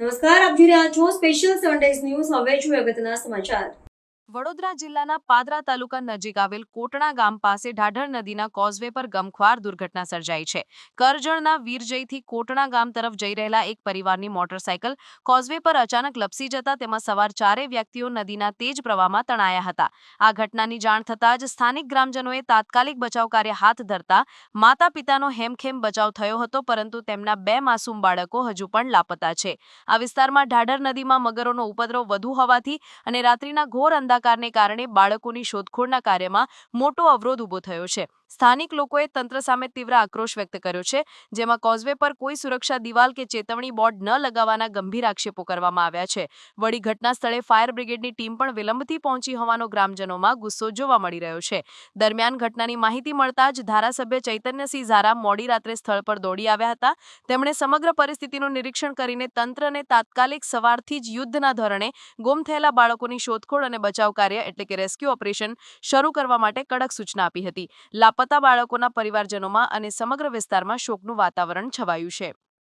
નમસ્કાર આપ જોઈ રહ્યા છો સ્પેશિયલ સન્ડેઝ ન્યૂઝ હવે જોઈએ અગત્યના સમાચાર. વડોદરા જિલ્લાના પાદરા તાલુકા નજીક આવેલ કોટણા ગામ પાસે ઢાઢર નદીના કોઝવે પર ગમખ્વાર દુર્ઘટના સર્જાઈ છે. કરજણના વીરજયથી કોટણા ગામ તરફ જઈ રહેલા એક પરિવારની મોટરસાયકલ કોઝવે પર અચાનક લપસી જતા તેમાં સવાર ચારે વ્યક્તિઓ નદીના તેજ પ્રવાહમાં તણાયા હતા. આ ઘટનાની જાણ થતાં જ સ્થાનિક ગ્રામજનોએ તાત્કાલિક બચાવ કાર્ય હાથ ધરતા માતા પિતાનો હેમખેમ બચાવ થયો હતો, પરંતુ તેમના બે માસૂમ બાળકો હજુ પણ લાપતા છે. આ વિસ્તારમાં ઢાઢર નદીમાં મગરોનો ઉપદ્રવ વધુ હોવાથી અને રાત્રિના ઘોર અંધાકારને કારણે બાળકોની શોધખોળના કાર્યમાં મોટો અવરોધ ઊભો થયો છે. સ્થાનિક લોકોએ તંત્ર સામે તીવ્ર આક્રોશ વ્યક્ત કર્યો છે, જેમાં કોઝવે પર કોઈ સુરક્ષા દિવાલ કે ચેતવણી બોર્ડ ન લગાવવાના ગંભીર આક્ષેપો કરવામાં આવ્યા છે. વળી ઘટના સ્થળે ફાયર બ્રિગેડની ટીમ પણ વિલંબથી પહોંચી હોવાનો ગ્રામજનોમાં ગુસ્સો જોવા મળી રહ્યો છે. દરમિયાન ઘટનાની માહિતી મળતા જ ધારાસભ્ય ચૈતન્યસિંહ ઝારા મોડી રાત્રે સ્થળ પર દોડી આવ્યા હતા. તેમણે સમગ્ર પરિસ્થિતિનું નિરીક્ષણ કરીને તંત્રને તાત્કાલિક સવારથી જ યુદ્ધના ધોરણે ગુમ થયેલા બાળકોની શોધખોળ અને બચાવ કાર્ય એટલે કે રેસ્ક્યુ ઓપરેશન શરૂ કરવા માટે કડક સૂચના આપી હતી. લાપતા બાળકોના પરિવારજનોમાં અને સમગ્ર વિસ્તારમાં શોકનું વાતાવરણ છવાયું છે.